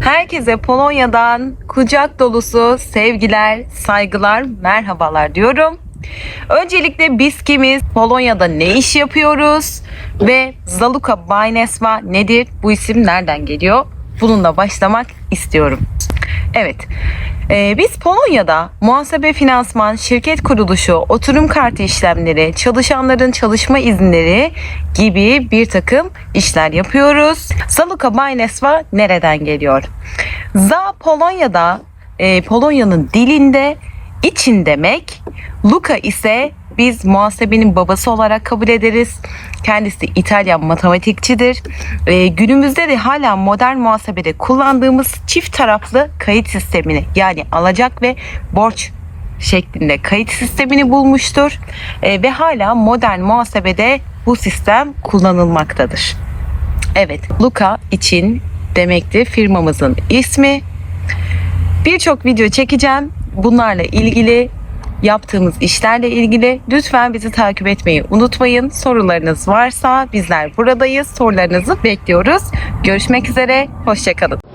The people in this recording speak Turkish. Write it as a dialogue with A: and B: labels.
A: Herkese Polonya'dan kucak dolusu sevgiler, saygılar, merhabalar diyorum. Öncelikle biz kimiz, Polonya'da ne iş yapıyoruz ve Zaluka Bajnesva nedir? Bu isim nereden geliyor? Bununla başlamak istiyorum. Evet, ee, biz Polonya'da muhasebe finansman, şirket kuruluşu, oturum kartı işlemleri, çalışanların çalışma izinleri gibi bir takım işler yapıyoruz. Zaluka Bajnesva nereden geliyor? Za Polonya'da, e, Polonya'nın dilinde için demek. Luca ise biz muhasebenin babası olarak kabul ederiz. Kendisi İtalyan matematikçidir. Ee, günümüzde de hala modern muhasebede kullandığımız çift taraflı kayıt sistemini yani alacak ve borç şeklinde kayıt sistemini bulmuştur. Ee, ve hala modern muhasebede bu sistem kullanılmaktadır. Evet, Luca için demekti firmamızın ismi. Birçok video çekeceğim. Bunlarla ilgili yaptığımız işlerle ilgili lütfen bizi takip etmeyi unutmayın. Sorularınız varsa bizler buradayız. Sorularınızı bekliyoruz. Görüşmek üzere. Hoşçakalın.